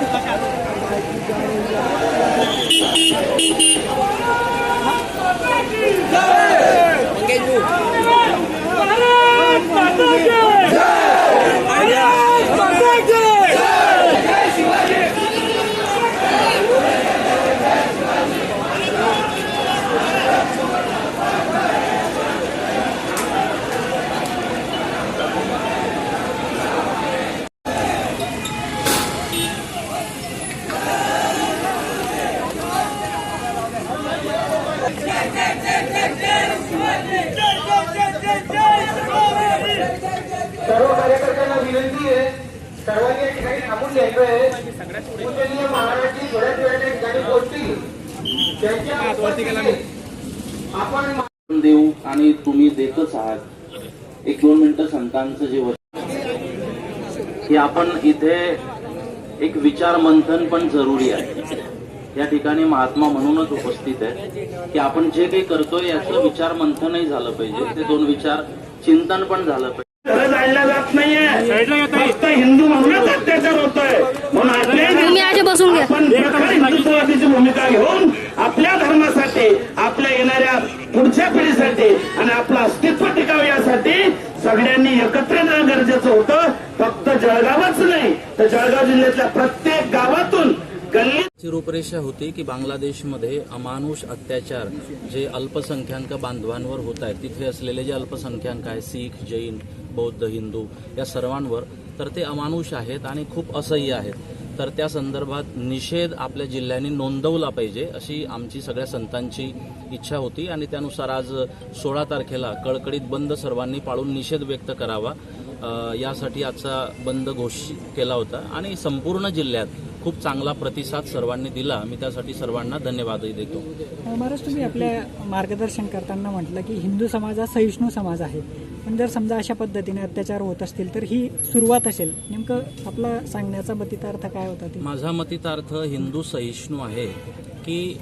Engage you. विनंती आहे सर्वांनी या ठिकाणी थांबून घ्यायचं आहे. पूजनीय महाराजांची थोड्याच वेळाच्या ठिकाणी पोहोचतील त्यांच्या आपण देऊ आणि तुम्ही देतच आहात. एक दोन मिनिटं संतांचं जे वचन की आपण इथे एक विचार मंथन पण जरुरी आहे. या ठिकाणी महात्मा म्हणूनच उपस्थित आहे की आपण जे काही करतोय याचं विचार मंथनही झालं पाहिजे. ते दोन विचार चिंतन पण झालं पाहिजे. जायला जात नाहीये. फक्त हिंदू म्हणूनच अत्याचार होतोय. म्हणून आपल्या तुम्ही आधी बसून घ्या. आपण खरं हिंदुत्ववादीची भूमिका घेऊन आपल्या धर्मासाठी आपल्या येणाऱ्या पुढच्या पिढीसाठी आणि आपलं अस्तित्व टिकावं यासाठी सगळ्यांनी एकत्र येणं गरजेचं होतं. फक्त जळगावच नाही तर जळगाव जिल्ह्यातल्या प्रत्येक गावातून गल्ली ची रूपरेषा होती की बांगलादेशमध्ये अमानुष अत्याचार जे अल्पसंख्याक बांधवांवर होत आहेत तिथे असलेले जे अल्पसंख्याक आहे सीख जैन बौद्ध हिंदू या सर्वांवर तर ते अमानुष आहेत आणि खूप असह्य आहेत. तर त्या संदर्भात निषेध आपल्या जिल्ह्यांनी नोंदवला पाहिजे अशी आमची सगळ्या संतांची इच्छा होती आणि त्यानुसार आज सोळा तारखेला कडकडीत बंद सर्वांनी पाळून निषेध व्यक्त करावा यासाठी आजचा बंद घोषित केला होता. आणि संपूर्ण जिल्ह्यात खूप चांगला प्रतिसाद सर्वांनी दिला. मी त्यासाठी सर्वांना धन्यवादही देतो. महाराज तुम्ही आपल्या मार्गदर्शन करताना म्हटलं की हिंदू समाज हा सहिष्णू समाज आहे. पण जर समजा अशा पद्धतीने अत्याचार होत असतील तर ही सुरुवात असेल. नेमकं आपला सांगण्याचा मतितार्थ काय होता ते? माझा मतितार्थ हिंदू सहिष्णू आहे की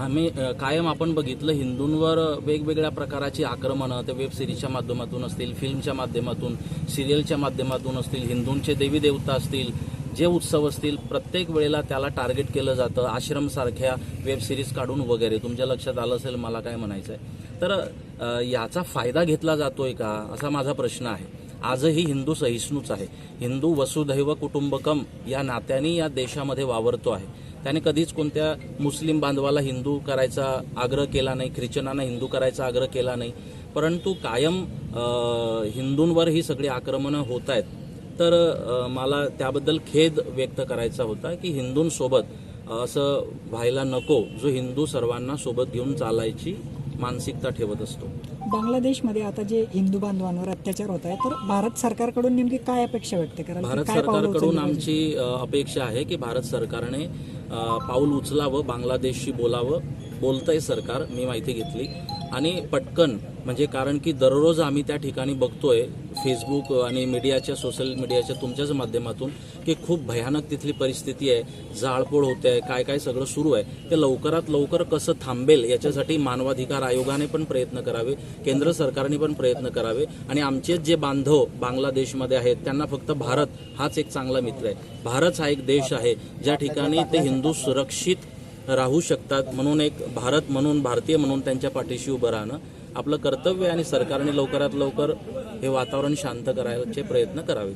आम्ही कायम आपण बघितलं हिंदूंवर वेगवेगळ्या प्रकारची आक्रमणं ते वेब सिरीजच्या माध्यमातून असतील फिल्मच्या माध्यमातून सिरियलच्या माध्यमातून असतील हिंदूंचे देवी देवता असतील जे उत्सव असतील प्रत्येक वेळेला त्याला टार्गेट केलं जातं आश्रमसारख्या वेब सिरीज काढून वगैरे. तुमच्या लक्षात आलं असेल मला काय म्हणायचं आहे तर याचा फायदा घेतला जातोय का? असा माझा प्रश्न आहे. आजही हिंदू सहिष्णूच आहे. हिंदू वसुधैव कुटुंबकम या नात्याने या देशामध्ये वावरतो आहे. त्याने कधीच कोणत्या मुस्लिम बांधवाला हिंदू करायचा आग्रह केला नाही ख्रिश्चनांना हिंदू करायचा आग्रह केला नाही. परंतु कायम हिंदूंवर ही सगळी आक्रमणं होत आहेत. तर मला त्याबद्दल खेद व्यक्त करायचा होता की हिंदूंसोबत असं व्हायला नको जो हिंदू सर्वांना सोबत घेऊन चालायची मानसिकता ठेवत असतो. बांगलादेशमध्ये आता जे हिंदू बांधवांवर अत्याचार होत आहे तर भारत सरकारकडून नेमकी काय अपेक्षा व्यक्त कराल? की भारत सरकारकडून? आमची अपेक्षा आहे की भारत सरकारने पाऊल उचलावं बांगलादेशशी बोलावं बोलतंय सरकार मी माहिती घेतली. आणि पटकन म्हणजे कारण की दररोज आम्ही त्या ठिकाणी बघतोय फेसबुक आणि मीडियाच्या सोशल मीडियाच्या तुमच्याच माध्यमातून की खूप भयानक तिथली परिस्थिती आहे जाळपोळ होते आहे काय काय सगळं सुरू आहे. ते लवकरात लवकर कसं थांबेल याच्यासाठी मानवाधिकार आयोगाने पण प्रयत्न करावे केंद्र सरकारने पण प्रयत्न करावे आणि आमचेच जे बांधव बांगलादेशमध्ये आहेत त्यांना फक्त भारत हाच एक चांगला मित्र आहे. भारत हा एक देश आहे ज्या ठिकाणी ते हिंदू सुरक्षित राहू शकतात म्हणून एक भारत म्हणून भारतीय म्हणून त्यांच्या पाठीशी उभं राहणं आपलं कर्तव्य आणि सरकारने लवकरात लवकर हे वातावरण शांत करायचे प्रयत्न करावे